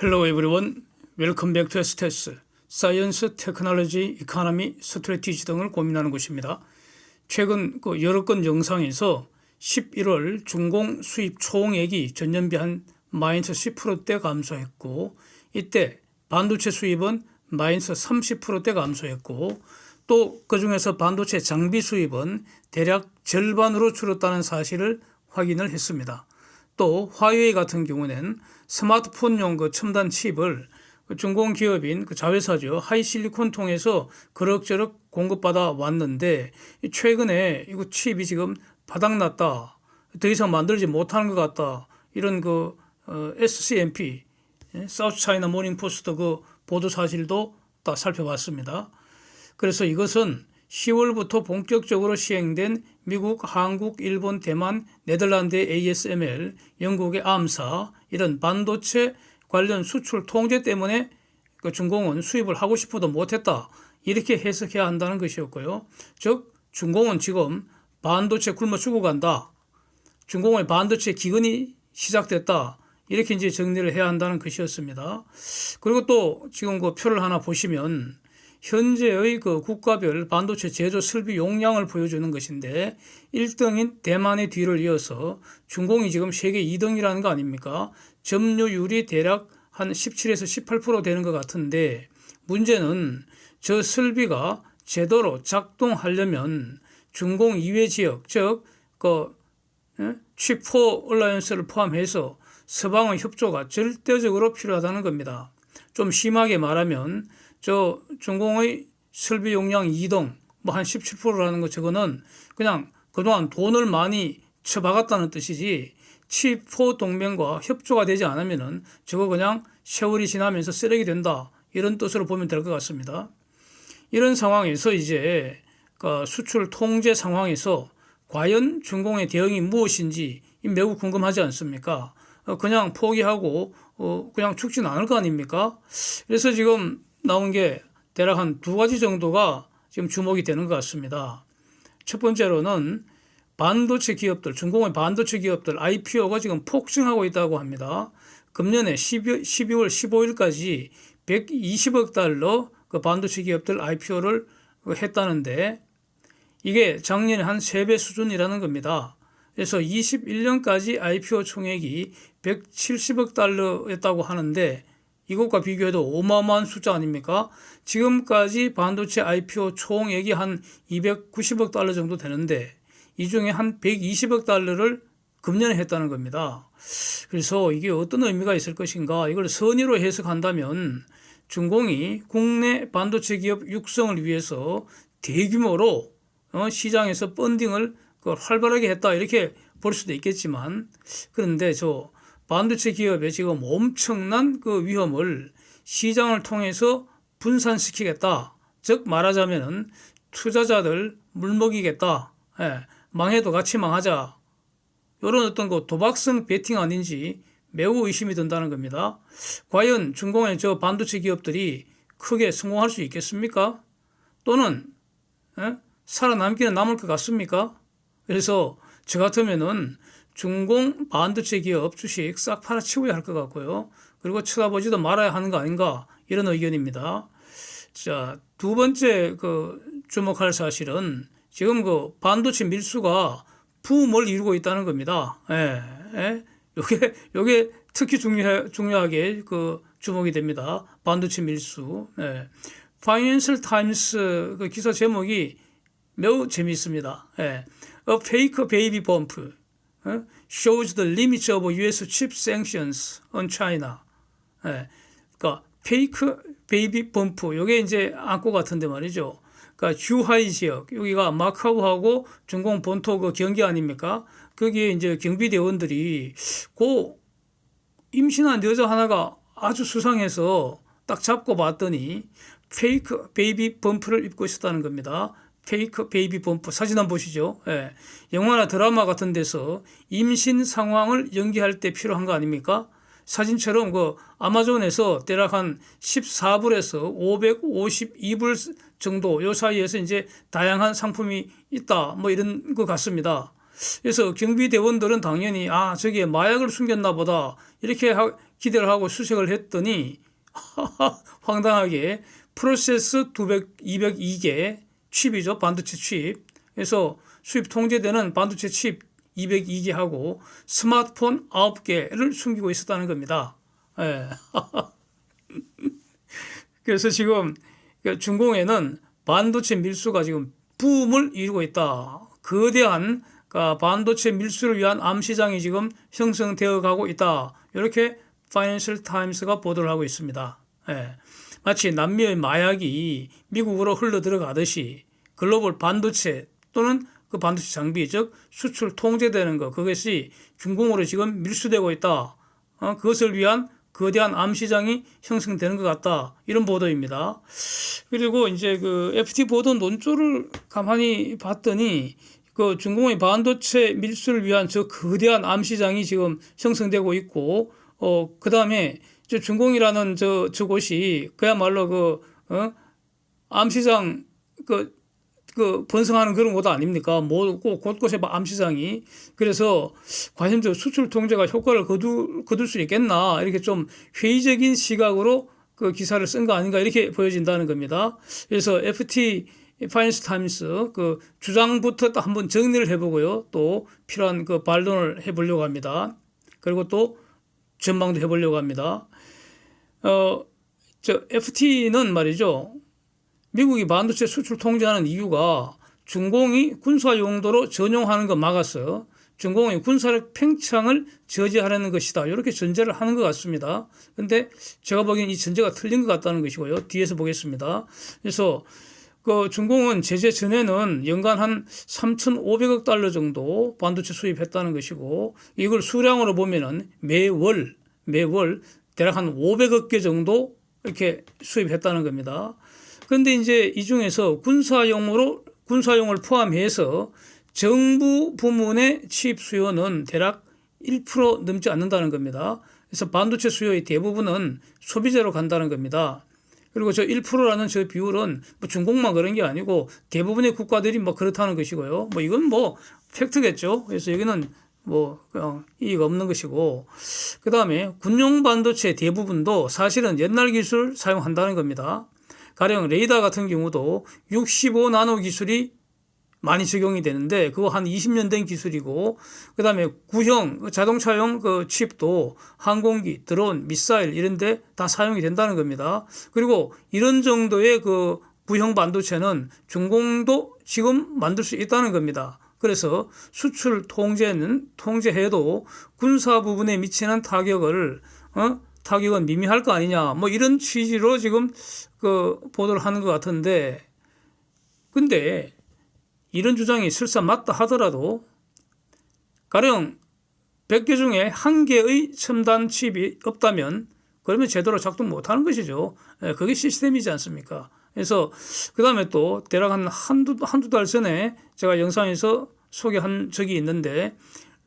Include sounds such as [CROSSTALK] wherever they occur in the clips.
Hello everyone. Welcome back to STS. 사이언스, 테크놀로지, 이코노미, 스트레티지 등을 고민하는 곳입니다. 최근 그 여러 건 영상에서 11월 중공 수입 총액이 전년비 한 마이너스 10%대 감소했고 이때 반도체 수입은 마이너스 30%대 감소했고 또 그중에서 반도체 장비 수입은 대략 절반으로 줄었다는 사실을 확인을 했습니다. 또 화웨이 같은 경우는 스마트폰용 그 첨단 칩을 그 중공 기업인 그 자회사죠. 하이실리콘 통해서 그럭저럭 공급받아 왔는데 이 최근에 이거 칩이 지금 바닥났다. 더 이상 만들지 못하는 것 같다. 이런 그 어, SCMP 사우스 차이나 모닝 포스트 그 보도 사실도 다 살펴봤습니다. 그래서 이것은 10월부터 본격적으로 시행된 미국, 한국, 일본, 대만, 네덜란드의 ASML, 영국의 암사 이런 반도체 관련 수출 통제 때문에 그 중공은 수입을 하고 싶어도 못했다 이렇게 해석해야 한다는 것이었고요. 즉 중공은 지금 반도체 굶어 죽어간다. 중공의 반도체 기근이 시작됐다. 이렇게 이제 정리를 해야 한다는 것이었습니다. 그리고 또 지금 그 표를 하나 보시면 현재의 그 국가별 반도체 제조 설비 용량을 보여주는 것인데 1등인 대만의 뒤를 이어서 중공이 지금 세계 2등이라는 거 아닙니까? 점유율이 대략 한 17에서 18% 되는 것 같은데 문제는 저 설비가 제대로 작동하려면 중공 이외 지역 즉그 칩4 얼라이언스를 포함해서 서방의 협조가 절대적으로 필요하다는 겁니다. 좀 심하게 말하면 저 중공의 설비 용량 2등 뭐한 17%라는 거 저거는 그냥 그동안 돈을 많이 쳐박았다는 뜻이지 칩4 동맹과 협조가 되지 않으면은 저거 그냥 세월이 지나면서 쓰레기 된다 이런 뜻으로 보면 될 것 같습니다. 이런 상황에서 이제 그 수출 통제 상황에서 과연 중공의 대응이 무엇인지 매우 궁금하지 않습니까? 어, 그냥 포기하고 어, 그냥 죽진 않을 거 아닙니까? 그래서 지금 나온 게 대략 한 두 가지 정도가 지금 주목이 되는 것 같습니다. 첫 번째로는 반도체 기업들, 중공의 반도체 기업들 IPO가 지금 폭증하고 있다고 합니다. 금년에 12, 12월 15일까지 120억 달러 그 반도체 기업들 IPO를 했다는데 이게 작년에 한 3배 수준이라는 겁니다. 그래서 21년까지 IPO 총액이 170억 달러였다고 하는데 이것과 비교해도 어마어마한 숫자 아닙니까? 지금까지 반도체 IPO 총액이 한 290억 달러 정도 되는데 이 중에 한 120억 달러를 금년에 했다는 겁니다. 그래서 이게 어떤 의미가 있을 것인가 이걸 선의로 해석한다면 중공이 국내 반도체 기업 육성을 위해서 대규모로 어, 시장에서 펀딩을 활발하게 했다 이렇게 볼 수도 있겠지만 그런데 저 반도체 기업의 지금 엄청난 그 위험을 시장을 통해서 분산시키겠다. 즉 말하자면은 투자자들 물먹이겠다. 예, 망해도 같이 망하자. 이런 어떤 그 도박성 베팅 아닌지 매우 의심이 든다는 겁니다. 과연 중공의 저 반도체 기업들이 크게 성공할 수 있겠습니까? 또는 예? 살아남기는 남을 것 같습니까? 그래서 저 같으면은 중공 반도체 기업 주식 싹 팔아치워야 할 것 같고요. 그리고 쳐다보지도 말아야 하는 거 아닌가 이런 의견입니다. 자, 두 번째 그 주목할 사실은 지금 그 반도체 밀수가 붐을 이루고 있다는 겁니다. 예, 예. 요게, 요게 특히 중요해, 중요하게 그 주목이 됩니다. 반도체 밀수. 예. 파이낸셜 타임스 그 기사 제목이 매우 재미있습니다. 예. A fake baby bump. Shows the limits of U.S. chip sanctions on China. 예, 그러니까 페이크 베이비 범프 요게 이제 안고 같은데 말이죠. 그러니까 주하이 지역 여기가 마카오하고 중공 본토 그 경기 아닙니까? 거기에 이제 경비대원들이 고 임신한 여자 하나가 아주 수상해서 딱 잡고 봤더니 페이크 베이비 범프를 입고 있었다는 겁니다. 페이크 베이비 범프 사진 한번 보시죠. 예. 영화나 드라마 같은 데서 임신 상황을 연기할 때 필요한 거 아닙니까? 사진처럼 그 아마존에서 대략 한 14불에서 552불 정도 요 사이에서 이제 다양한 상품이 있다 뭐 이런 것 같습니다. 그래서 경비대원들은 당연히 아 저기에 마약을 숨겼나 보다 이렇게 기대를 하고 수색을 했더니 [LAUGHS] 황당하게 프로세스 200, 202개 칩이죠. 반도체 칩. 그래서 수입 통제되는 반도체 칩 202개하고 스마트폰 9개를 숨기고 있었다는 겁니다. 예. [LAUGHS] 그래서 지금 그 중공에는 반도체 밀수가 지금 붐을 이루고 있다. 거대한 그 반도체 밀수를 위한 암시장이 지금 형성되어 가고 있다. 이렇게 파이낸셜 타임스가 보도를 하고 있습니다. 예. 마치 남미의 마약이 미국으로 흘러 들어가듯이 글로벌 반도체 또는 그 반도체 장비 즉 수출 통제되는 것 그것이 중공으로 지금 밀수되고 있다. 어, 그것을 위한 거대한 암 시장이 형성되는 것 같다. 이런 보도입니다. 그리고 이제 그 FT 보도 논조를 가만히 봤더니 그 중공의 반도체 밀수를 위한 저 거대한 암 시장이 지금 형성되고 있고 어 그 다음에 저 중공이라는 저 저곳이 그야말로 그 어? 암시장 그, 그 번성하는 그런 곳 아닙니까? 뭐 곳곳에 암시장이 그래서 과연 저 수출 통제가 효과를 거두, 거둘 수 있겠나 이렇게 좀 회의적인 시각으로 그 기사를 쓴 거 아닌가 이렇게 보여진다는 겁니다. 그래서 FT 파이낸스 타임스 그 주장부터 또 한번 정리를 해보고요. 또 필요한 그 반론을 해보려고 합니다. 그리고 또 전망도 해보려고 합니다. 어, 저 FT는 말이죠. 미국이 반도체 수출 통제하는 이유가 중공이 군사 용도로 전용하는 거 막았어. 중공이 군사력 팽창을 저지하려는 것이다. 이렇게 전제를 하는 것 같습니다. 근데 제가 보기엔 이 전제가 틀린 것 같다는 것이고요. 뒤에서 보겠습니다. 그래서 그 중공은 제재 전에는 연간 한 3,500억 달러 정도 반도체 수입했다는 것이고 이걸 수량으로 보면은 매월 매월 대략 한 500억 개 정도 이렇게 수입했다는 겁니다. 그런데 이제 이 중에서 군사용으로 군사용을 포함해서 정부 부문의 칩 수요는 대략 1% 넘지 않는다는 겁니다. 그래서 반도체 수요의 대부분은 소비재로 간다는 겁니다. 그리고 저 1%라는 저 비율은 뭐 중국만 그런 게 아니고 대부분의 국가들이 뭐 그렇다는 것이고요. 뭐 이건 뭐 팩트겠죠. 그래서 여기는 뭐 이의가 없는 것이고 그 다음에 군용 반도체 대부분도 사실은 옛날 기술 사용한다는 겁니다. 가령 레이더 같은 경우도 65 나노 기술이 많이 적용이 되는데 그거 한 20년 된 기술이고 그 다음에 구형 자동차용 그 칩도 항공기, 드론, 미사일 이런데 다 사용이 된다는 겁니다. 그리고 이런 정도의 그 구형 반도체는 중공도 지금 만들 수 있다는 겁니다. 그래서 수출 통제는 통제해도 군사 부분에 미치는 타격을 어? 타격은 미미할 거 아니냐 뭐 이런 취지로 지금 그 보도를 하는 것 같은데 근데 이런 주장이 설사 맞다 하더라도 가령 100개 중에 한 개의 첨단 칩이 없다면 그러면 제대로 작동 못 하는 것이죠. 예, 그게 시스템이지 않습니까? 그래서 그 다음에 또 대략 한 한두, 한두 달 전에 제가 영상에서 소개한 적이 있는데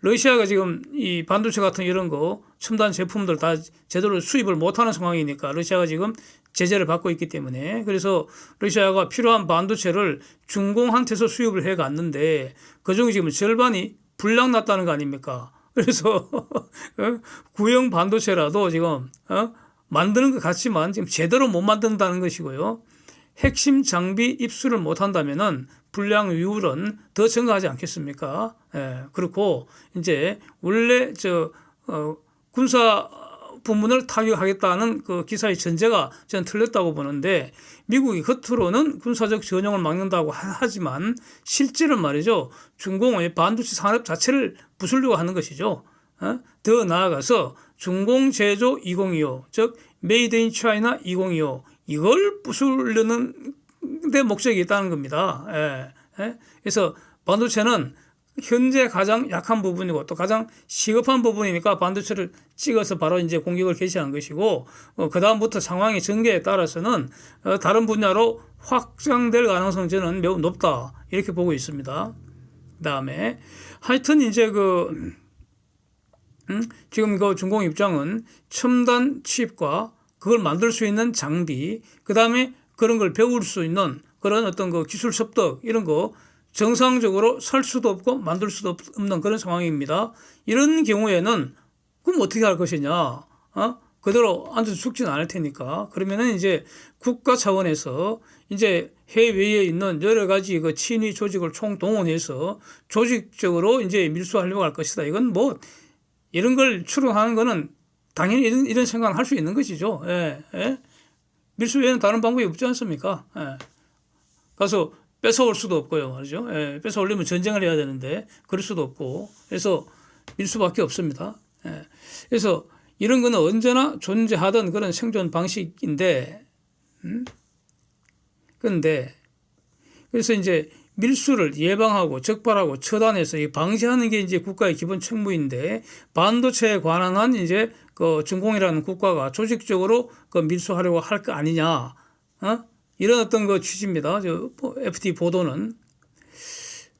러시아가 지금 이 반도체 같은 이런 거 첨단 제품들 다 제대로 수입을 못하는 상황이니까 러시아가 지금 제재를 받고 있기 때문에 그래서 러시아가 필요한 반도체를 중공한테서 수입을 해 갔는데 그중에 지금 절반이 불량 났다는 거 아닙니까? [LAUGHS] 그래서 어? 구형 반도체라도 지금 어? 만드는 것 같지만 지금 제대로 못 만든다는 것이고요. 핵심 장비 입수를 못 한다면은 불량 위율은 더 증가하지 않겠습니까? 예, 그렇고 이제 원래 저 어, 군사 부문을 타격하겠다는 그 기사의 전제가 저는 틀렸다고 보는데 미국이 겉으로는 군사적 전용을 막는다고 하지만 실제는 말이죠 중공의 반도체 산업 자체를 부수려고 하는 것이죠. 어? 더 나아가서 중공 제조 2025, 즉 메이드 인 차이나 2025 이걸 부수려는 데 목적이 있다는 겁니다. 예. 예? 그래서 반도체는 현재 가장 약한 부분이고 또 가장 시급한 부분이니까 반도체를 찍어서 바로 이제 공격을 개시한 것이고 어, 그 다음부터 상황의 전개에 따라서는 어, 다른 분야로 확장될 가능성 저는 매우 높다 이렇게 보고 있습니다. 그다음에 하여튼 이제 그 음, 지금 그 중공 입장은 첨단 칩과 그걸 만들 수 있는 장비 그 다음에 그런 걸 배울 수 있는 그런 어떤 그 기술 습득 이런 거 정상적으로 살 수도 없고 만들 수도 없는 그런 상황입니다. 이런 경우에는 그럼 어떻게 할 것이냐? 어? 그대로 앉아서 죽지는 않을 테니까 그러면은 이제 국가 차원에서 이제 해외에 있는 여러 가지 그 친위 조직을 총동원해서 조직적으로 이제 밀수하려고 할 것이다. 이건 뭐 이런 걸 추론하는 거는 당연히 이런, 이런 생각을 할 수 있는 것이죠. 예, 예. 밀수 외에는 다른 방법이 없지 않습니까? 예. 가서 뺏어올 수도 없고요, 말이죠. 예, 뺏어올려면 전쟁을 해야 되는데 그럴 수도 없고 그래서 밀수밖에 없습니다. 예. 그래서 이런 거는 언제나 존재하던 그런 생존 방식인데, 음? 그런데 그래서 이제 밀수를 예방하고 적발하고 처단해서 이 방지하는 게 이제 국가의 기본 책무인데 반도체에 관한 한 이제 그 중공이라는 국가가 조직적으로 그 밀수하려고 할 거 아니냐, 어? 이런 어떤 그 취지입니다. 저 FT 보도는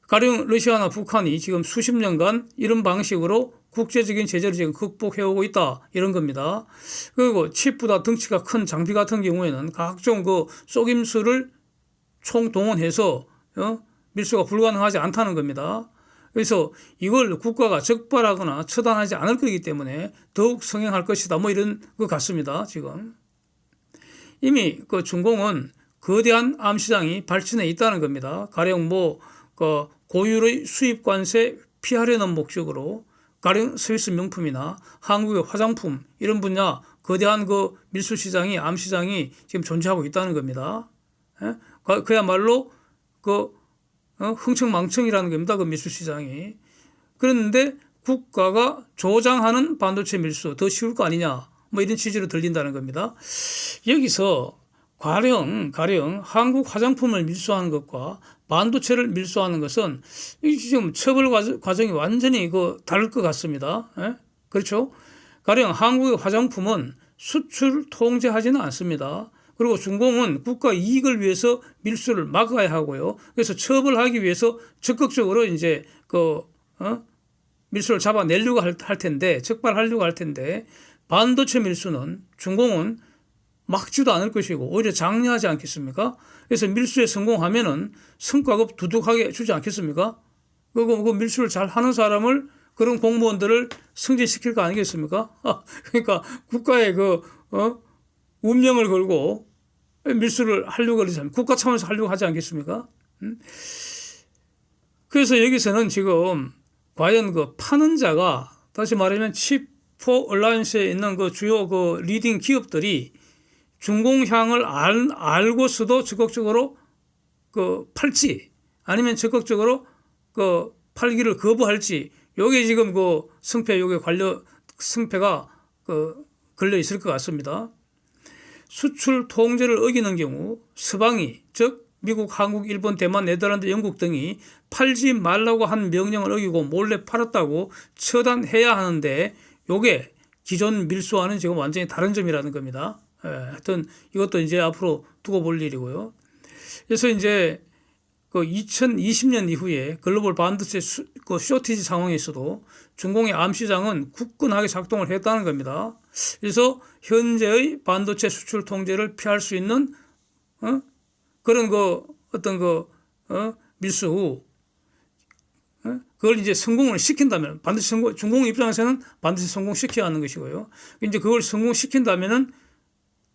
가령 러시아나 북한이 지금 수십 년간 이런 방식으로 국제적인 제재를 지금 극복해오고 있다 이런 겁니다. 그리고 칩보다 덩치가 큰 장비 같은 경우에는 각종 그 속임수를 총동원해서 어? 밀수가 불가능하지 않다는 겁니다. 그래서 이걸 국가가 적발하거나 처단하지 않을 거기 때문에 더욱 성행할 것이다. 뭐 이런 것 같습니다. 지금 이미 그 중공은 거대한 암시장이 발전해 있다는 겁니다. 가령 뭐 그 고율의 수입 관세 피하려는 목적으로 가령 스위스 명품이나 한국의 화장품 이런 분야 거대한 그 밀수 시장이 암 시장이 지금 존재하고 있다는 겁니다. 예? 그- 그야말로 그 어? 흥청망청이라는 겁니다. 그 밀수 시장이. 그런데 국가가 조장하는 반도체 밀수 더 쉬울 거 아니냐. 뭐 이런 취지로 들린다는 겁니다. 여기서 가령 가령 한국 화장품을 밀수하는 것과 반도체를 밀수하는 것은 이 지금 처벌 과정- 과정이 완전히 그 다를 것 같습니다. 예? 그렇죠? 가령 한국의 화장품은 수출 통제하지는 않습니다. 그리고 중공은 국가 이익을 위해서 밀수를 막아야 하고요. 그래서 처벌하기 위해서 적극적으로 이제 그 어? 밀수를 잡아내려고 할, 할 텐데 적발하려고 할 텐데 반도체 밀수는 중공은 막지도 않을 것이고 오히려 장려하지 않겠습니까? 그래서 밀수에 성공하면은 성과급 두둑하게 주지 않겠습니까? 그거 그 밀수를 잘 하는 사람을 그런 공무원들을 승진시킬 거 아니겠습니까? [LAUGHS] 그러니까 국가의 그 어? 운명을 걸고 밀수를 하려고 그러지 국가 차원에서 하려고 하지 않겠습니까? 음? 그래서 여기서는 지금 과연 그 파는 자가 다시 말하면 칩포 얼라이언스에 있는 그 주요 그 리딩 기업들이 중공향을 알, 알고서도 적극적으로 그 팔지 아니면 적극적으로 그 팔기를 거부할지 요게 지금 그 승패 요게 관련 승패가 그 걸려 있을 것 같습니다. 수출 통제를 어기는 경우 서방이 즉 미국, 한국, 일본, 대만, 네덜란드, 영국 등이 팔지 말라고 한 명령을 어기고 몰래 팔았다고 처단해야 하는데 요게 기존 밀수와는 지금 완전히 다른 점이라는 겁니다. 예, 하여튼 이것도 이제 앞으로 두고 볼 일이고요. 그래서 이제 그 2020년 이후에 글로벌 반도체 수, 그 쇼티지 상황에서도 중공의 암 시장은 굳건하게 작동을 했다는 겁니다. 그래서 현재의 반도체 수출 통제를 피할 수 있는 어? 그런 그 어떤 그 어? 밀수 후 어? 그걸 이제 성공을 시킨다면 반드시 성공 중공 입장에서는 반드시 성공시켜야 하는 것이고요. 이제 그걸 성공시킨다면은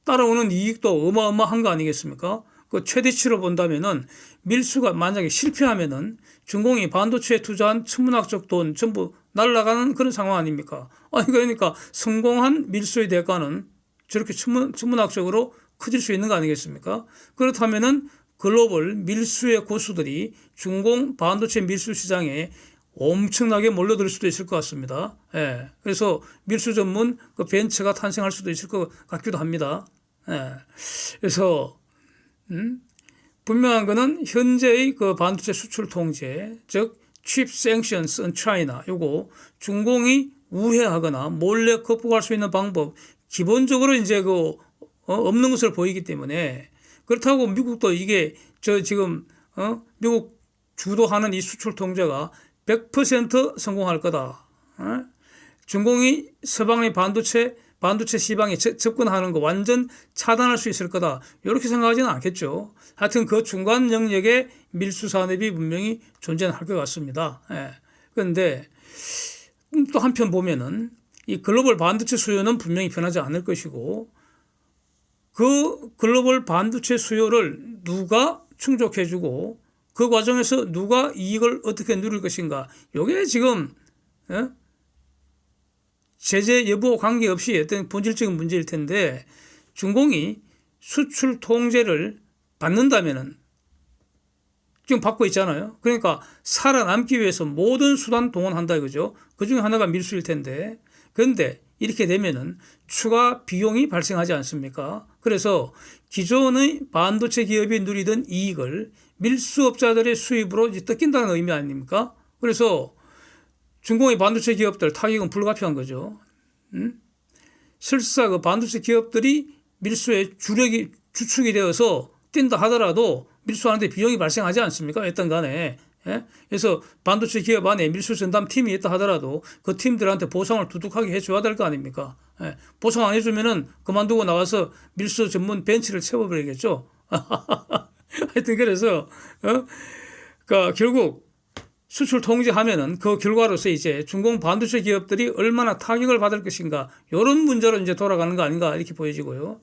따라오는 이익도 어마어마한 거 아니겠습니까? 그 최대치로 본다면은 밀수가 만약에 실패하면은 중공이 반도체에 투자한 천문학적 돈 전부 날아가는 그런 상황 아닙니까? 아니 그러니까 성공한 밀수의 대가는 저렇게 천문, 천문학적으로 커질 수 있는 거 아니겠습니까? 그렇다면은 글로벌 밀수의 고수들이 중공 반도체 밀수 시장에 엄청나게 몰려들 수도 있을 것 같습니다. 예. 그래서 밀수 전문 그 벤처가 탄생할 수도 있을 것 같기도 합니다. 예. 그래서 음? 분명한 것은 현재의 그 반도체 수출 통제, 즉 chip sanctions on China 요거 중공이 우회하거나 몰래 극복할 수 있는 방법 기본적으로 이제 그 어, 없는 것을 보이기 때문에 그렇다고 미국도 이게 저 지금 어 미국 주도하는 이 수출 통제가 100% 성공할 거다. 어? 중공이 서방의 반도체 반도체 시방에 저- 접근하는 거 완전 차단할 수 있을 거다. 이렇게 생각하지는 않겠죠. 하여튼 그 중간 영역에 밀수 산업이 분명히 존재할 것 같습니다. 예. 그런데 또 한편 보면은 이 글로벌 반도체 수요는 분명히 변하지 않을 것이고 그 글로벌 반도체 수요를 누가 충족해주고 그 과정에서 누가 이익을 어떻게 누릴 것인가. 요게 지금 예? 제재 여부 관계없이 어떤 본질적인 문제일 텐데 중공이 수출 통제를 받는다면은 지금 받고 있잖아요. 그러니까 살아남기 위해서 모든 수단 동원한다 이거죠. 그 중에 하나가 밀수일 텐데. 그런데 이렇게 되면은 추가 비용이 발생하지 않습니까? 그래서 기존의 반도체 기업이 누리던 이익을 밀수업자들의 수입으로 뜯긴다는 의미 아닙니까? 그래서 중공의 반도체 기업들 타격은 불가피한 거죠. 음? 실사 그 반도체 기업들이 밀수의 주력이 주축이 되어서 뛴다 하더라도 밀수하는데 비용이 발생하지 않습니까? 어떤 간에. 예? 그래서 반도체 기업 안에 밀수 전담 팀이 있다 하더라도 그 팀들한테 보상을 두둑하게 해줘야 될 거 아닙니까? 예? 보상 안 해주면은 그만두고 나와서 밀수 전문 벤치를 채워버리겠죠. [LAUGHS] 하여튼 그래서 어? 그러니까 결국 수출 통제하면은 그 결과로서 이제 중공 반도체 기업들이 얼마나 타격을 받을 것인가 이런 문제로 이제 돌아가는 거 아닌가 이렇게 보여지고요.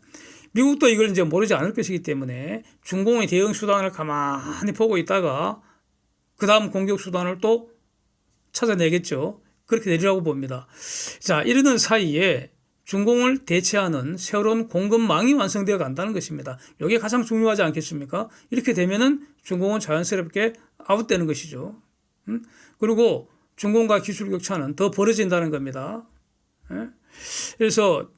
미국도 이걸 이제 모르지 않을 것이기 때문에 중공의 대응 수단을 가만히 보고 있다가 그 다음 공격 수단을 또 찾아내겠죠. 그렇게 되리라고 봅니다. 자, 이러는 사이에 중공을 대체하는 새로운 공급망이 완성되어 간다는 것입니다. 이게 가장 중요하지 않겠습니까? 이렇게 되면은 중공은 자연스럽게 아웃되는 것이죠. 음? 그리고 중공과 기술 격차는 더 벌어진다는 겁니다. 예? 그래서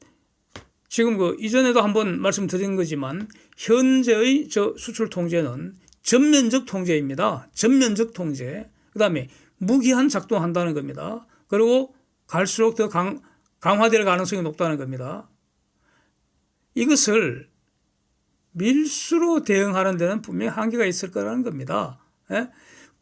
지금 그 이전에도 한번 말씀드린 거지만 현재의 저 수출 통제는 전면적 통제입니다. 전면적 통제. 그다음에 무기한 작동한다는 겁니다. 그리고 갈수록 더 강, 강화될 가능성이 높다는 겁니다. 이것을 밀수로 대응하는 데는 분명히 한계가 있을 거라는 겁니다. 예?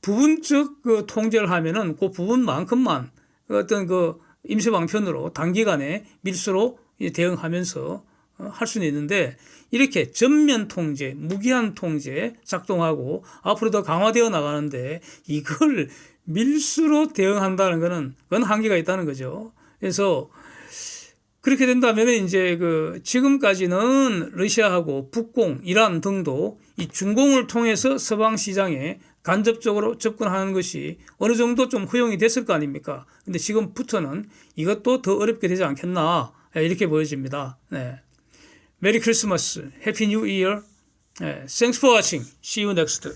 부분적 그 통제를 하면은 그 부분만큼만 어떤 그 임시방편으로 단기간에 밀수로 대응하면서 어, 할 수는 있는데 이렇게 전면 통제, 무기한 통제 작동하고 앞으로 더 강화되어 나가는데 이걸 밀수로 대응한다는 것은 그건 한계가 있다는 거죠. 그래서 그렇게 된다면 이제 그 지금까지는 러시아하고 북공, 이란 등도 이 중공을 통해서 서방 시장에 간접적으로 접근하는 것이 어느 정도 좀 허용이 됐을 거 아닙니까? 근데 지금부터는 이것도 더 어렵게 되지 않겠나 이렇게 보여집니다. 네. 메리 크리스마스, 해피 뉴 이어. 네. Thanks for watching. See you next.